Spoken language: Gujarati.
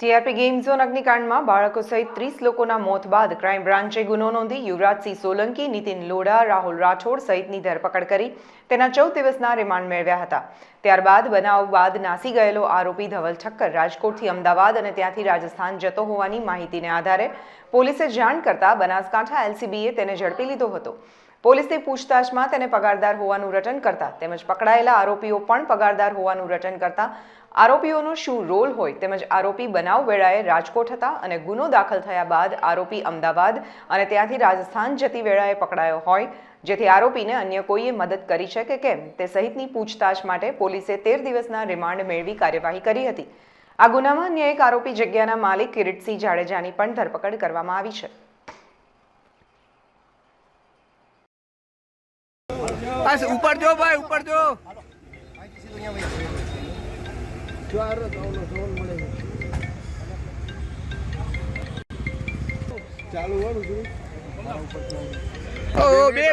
ટીઆરપી ગેમ ઝોન અગ્નિકાંડમાં બાળકો સહિત ત્રીસ લોકોના મોત બાદ ક્રાઇમ બ્રાન્ચે ગુનો નોંધી યુવરાજસિંહ સોલંકી, નીતિન લોઢા રાહુલ રાઠોડ સહિતની ધરપકડ કરી તેના ચૌદ દિવસના રિમાન્ડ મેળવ્યા હતા. ત્યારબાદ બનાવ બાદ નાસી ગયેલો આરોપી ધવલ ઠક્કર રાજકોટથી અમદાવાદ અને ત્યાંથી રાજસ્થાન જતો હોવાની માહિતીને આધારે પોલીસે જાણ કરતા બનાસકાંઠા એલસીબીએ તેને ઝડપી લીધો હતો. પોલીસની પૂછતાછમાં તેને પગારદાર હોવાનું રટન કરતા તેમજ પકડાયેલા આરોપીઓ પણ પગારદાર હોવાનું રટન કરતા આરોપીઓનો શું રોલ હોય તેમજ આરોપી બનાવ વેળાએ રાજકોટ હતા અને ગુનો દાખલ થયા બાદ આરોપી અમદાવાદ અને ત્યાંથી રાજસ્થાન જતી વેળાએ પકડાયો હોય. જેથી આરોપીને અન્ય કોઈએ મદદ કરી છે કે કેમ? તે સહિતની પૂછતાછ માટે પોલીસે તેર દિવસના રિમાન્ડ મેળવી કાર્યવાહી કરી હતી. આ ગુનામાં અન્ય એક આરોપી જગ્યાના માલિક કિરીટસિંહ જાડેજાની પણ ધરપકડ કરવામાં આવી છે. બસ ઉપર જો ભાઈ ઉપર જો. ચાલુ બે.